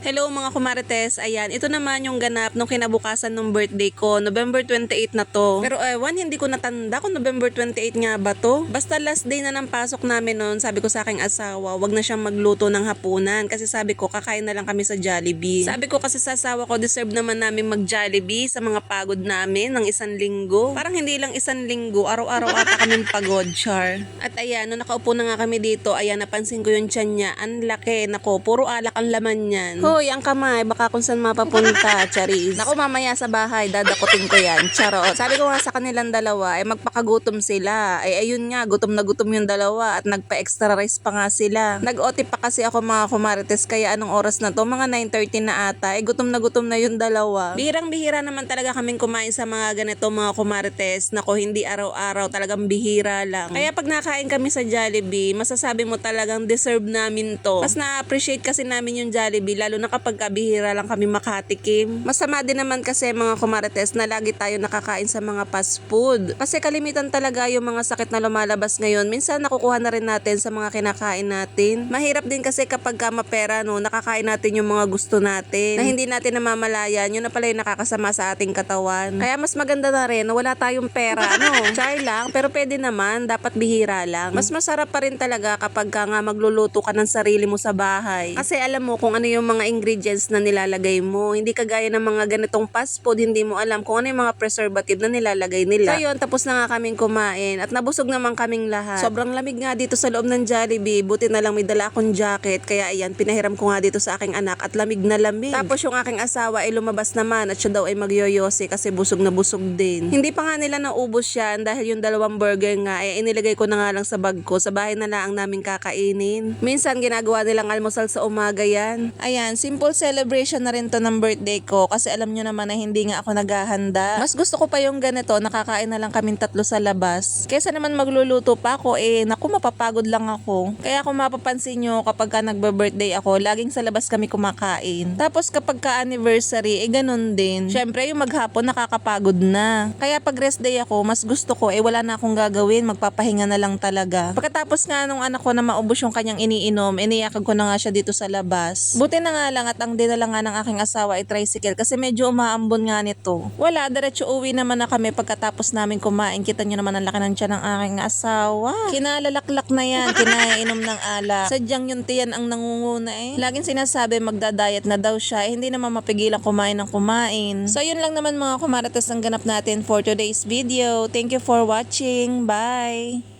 Hello mga kumarites, ayan, ito naman yung ganap nung kinabukasan ng birthday ko, November 28 na to. Pero ewan, hindi ko natanda kung November 28 nga ba to. Basta last day na ng pasok namin noon, sabi ko sa aking asawa, wag na siyang magluto ng hapunan kasi sabi ko kakain na lang kami sa Jollibee. Sabi ko kasi sa asawa ko, deserve naman namin mag Jollibee sa mga pagod namin ng isang linggo. Parang hindi lang isang linggo, araw-araw ata kaming pagod, char. At ayan, nung nakaupo na nga kami dito, ayan, napansin ko yung tiyan niya, ang laki, nako, puro alak ang laman niyan. Hoy, ang kamay, baka kung saan mapapunta, charis. Naku, mamaya sa bahay, dadakutin ko yan. Charot. Sabi ko nga sa kanilang dalawa, ay magpakagutom sila. Ay ayun nga, gutom na gutom yung dalawa at nagpa-extra rice pa nga sila. Nag-OT pa kasi ako mga kumarites, kaya anong oras na to? Mga 9.30 na ata. Ay gutom na gutom na yung dalawa. Bihirang-bihira naman talaga kaming kumain sa mga ganito mga kumarites. Nako, hindi araw-araw, talagang bihira lang. Kaya pag nakain kami sa Jollibee, masasabi mo talagang deserve namin to. Mas na-appreciate kasi namin yung Jollibee, lalo na kapag kabihira lang kami makatikim. Masama din naman kasi mga kumarites na lagi tayo nakakain sa mga fast food. Kasi kalimitan talaga yung mga sakit na lumalabas ngayon. Minsan nakukuha na rin natin sa mga kinakain natin. Mahirap din kasi kapag ka mapera, no, nakakain natin yung mga gusto natin. Na hindi natin namamalayan, yun na pala yung nakakasama sa ating katawan. Kaya mas maganda na rin na wala tayong pera, no? Try lang, pero pwede naman, dapat bihira lang. Mas masarap pa rin talaga kapag ka nga magluluto ka ng sarili mo sa bahay. Kasi alam mo kung ano yung mga ingredients na nilalagay mo. Hindi kagaya ng mga ganitong fast food, hindi mo alam kung ano yung mga preservative na nilalagay nila. So yun, tapos na nga kaming kumain at nabusog naman kaming lahat. Sobrang lamig nga dito sa loob ng Jollibee. Buti na lang may dala akong jacket. Kaya ayan, pinahiram ko nga dito sa aking anak at lamig na lamig. Tapos yung aking asawa ay lumabas naman at siya daw ay magyoyosi kasi busog na busog din. Hindi pa nga nila naubos yan dahil yung dalawang burger nga ay inilagay ko na nga lang sa bag ko. Sa bahay na lang namin kakainin. Minsan ginagawa nilang almusal sa umaga yan. Ayan, simple celebration na rin to ng birthday ko kasi alam nyo naman na hindi nga ako naghahanda. Mas gusto ko pa yung ganito, nakakain na lang kaming tatlo sa labas. Kesa naman magluluto pa ako, eh naku mapapagod lang ako. Kaya kung mapapansin nyo kapag ka nagbe-birthday ako, laging sa labas kami kumakain. Tapos kapag ka anniversary, eh ganun din. Syempre yung maghapon nakakapagod na. Kaya pag rest day ako, mas gusto ko, eh wala na akong gagawin, magpapahinga na lang talaga. Pagkatapos nga nung anak ko na maubos yung kanyang iniinom, iniyakan ko na nga siya dito sa labas. Buti na nga lang at ang dinala nga ng aking asawa ay tricycle kasi medyo umaambon nga nito. Wala, diretso uwi naman na kami pagkatapos namin kumain. Kita nyo naman ang laki ng tiyan ng aking asawa. Kinalalaklak na yan, kinainom ng alak. Sadyang yung tiyan ang nangunguna eh. Laging sinasabi magda-diet na daw siya, eh, hindi naman mapigilan kumain ng kumain. So yun lang naman mga kumaratas ang ganap natin for today's video. Thank you for watching. Bye!